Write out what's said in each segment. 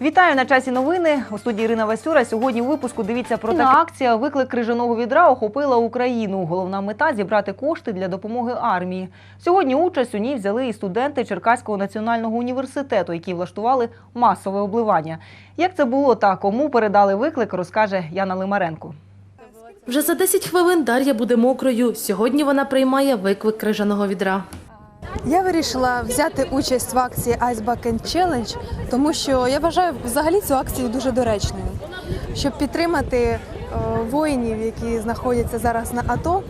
Вітаю на часі новини. У студії Ірина Васюра. Сьогодні у випуску дивіться про таке. акція Виклик крижаного відра охопила Україну. Головна мета зібрати кошти для допомоги армії. Сьогодні участь у ній взяли і студенти Черкаського національного університету, які влаштували масове обливання. Як це було та кому передали виклик, розкаже Яна Лимаренко. Вже за 10 хвилин Дар'я буде мокрою. Сьогодні вона приймає виклик крижаного відра. Я вирішила взяти участь в акції Ice Bucket Challenge, тому що я вважаю взагалі цю акцію дуже доречною, щоб підтримати е, воїнів, які знаходяться зараз на АТО.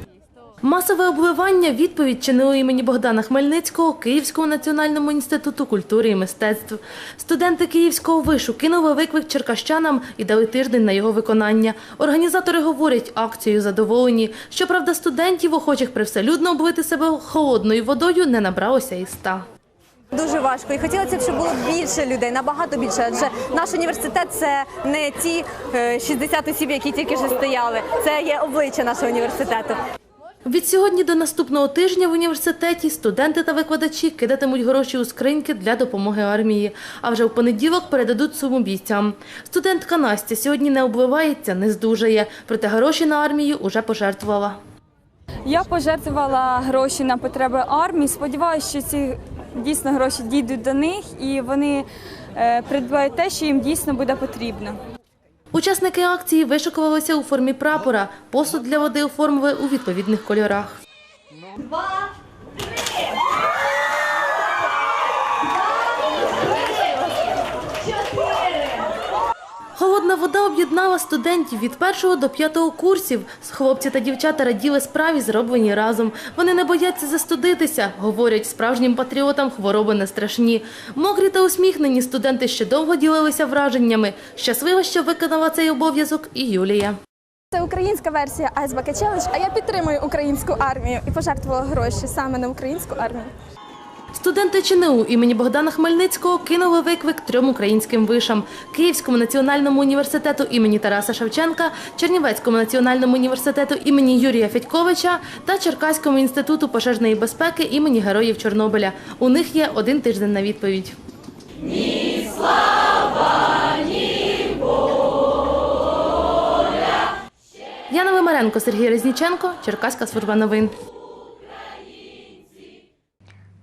Масове обливання відповідь ЧНУ імені Богдана Хмельницького Київського національному інституту культури і мистецтв. Студенти Київського вишу кинули виклик черкащанам і дали тиждень на його виконання. Організатори говорять, акцією задоволені. Щоправда, студентів, охочих привселюдно облити себе холодною водою, не набралося і ста. Дуже важко, і хотілося б, щоб було більше людей, набагато більше. Адже наш університет це не ті е, 60 осіб, які тільки що стояли. Це є обличчя нашого університету. Від сьогодні до наступного тижня в університеті студенти та викладачі кидатимуть гроші у скриньки для допомоги армії, а вже в понеділок передадуть суму бійцям. Студентка Настя сьогодні не обливається, не здужає, проте гроші на армію уже пожертвувала. Я пожертвувала гроші на потреби армії. Сподіваюся, що ці дійсно гроші дійдуть до них і вони е, придбають те, що їм дійсно буде потрібно. Учасники акції вишикувалися у формі прапора. Посуд для води оформили у відповідних кольорах. Холодна вода об'єднала студентів від першого до п'ятого курсів. Хлопці та дівчата раділи справі, зроблені разом. Вони не бояться застудитися. Говорять, справжнім патріотам хвороби не страшні. Мокрі та усміхнені студенти ще довго ділилися враженнями. Щаслива, що виконала цей обов'язок і Юлія. Це українська версія Ice Bucket а я підтримую українську армію і пожертвувала гроші саме на українську армію. Студенти ЧНУ імені Богдана Хмельницького кинули виклик трьом українським вишам – Київському національному університету імені Тараса Шевченка, Чернівецькому національному університету імені Юрія Федьковича та Черкаському інституту пожежної безпеки імені Героїв Чорнобиля. У них є один тиждень на відповідь. Ні слава, ні. Яна Вимаренко, Сергій Резніченко, Черкаська служба новин.